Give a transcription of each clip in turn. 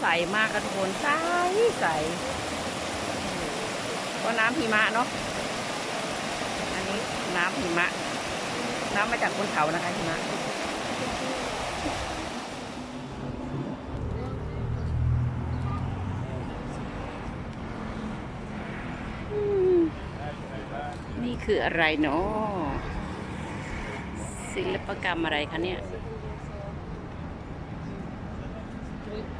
ใสมากค่ะทุกคนใสใสก็น้ำหิมะเนาะอันนี้น้ำหิมะ น้ำมาจากบนเขานะคะหิมะนี่คืออะไรเนาะศิลปกรรมอะไรคะเนี่ย Ja. Ja,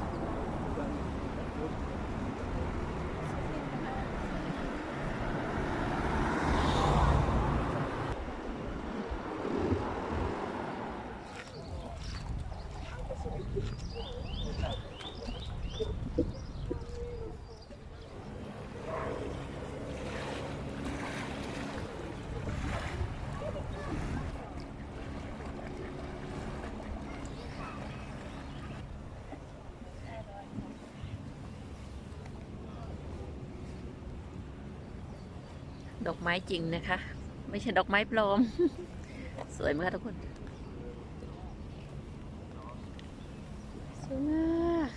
ดอกไม้จริงนะคะ ไม่ใช่ดอกไม้ปลอม สวยมคะทุกคน สวยมาก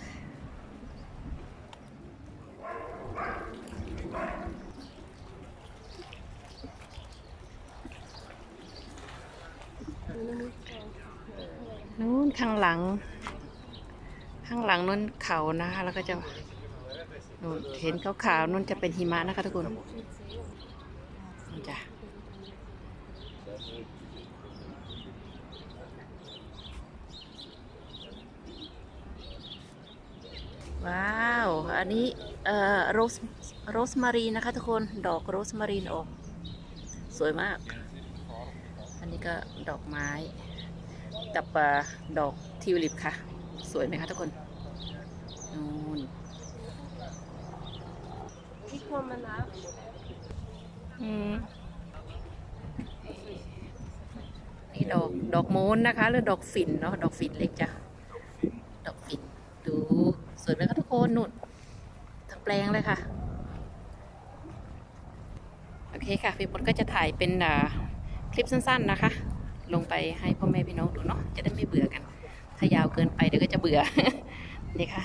นู้นข้างหลัง ข้างหลังนู้นเขานะคะ แล้วก็จะนู่นเห็นขาวๆนู้นจะเป็นหิมะนะคะทุกคน จ้ะว้าว อันนี้เอ่อโรสโรสมารีนะคะทุกคนดอกโรสมารีนออก สวยมาก อันนี้ก็ดอกไม้ กับดอกทิวลิปค่ะ สวยไหมคะทุกคนนู่น นี่ดอกดอกโมนนะคะ หรือดอกฝิ่นเนาะดอกฝิ่นเล็กจ้ะดอกฝิ่นดูสวยไหมคะทุกคนนุ่นทั้งแปลงเลยค่ะโอเคค่ะพี่พดก็จะถ่ายเป็นคลิปสั้น ๆนะคะ ลงไปให้พ่อแม่พี่น้องดูเนาะจะได้ไม่เบื่อกัน ถ้ายาวเกินไปเดี๋ยวก็จะเบื่อนี่ค่ะ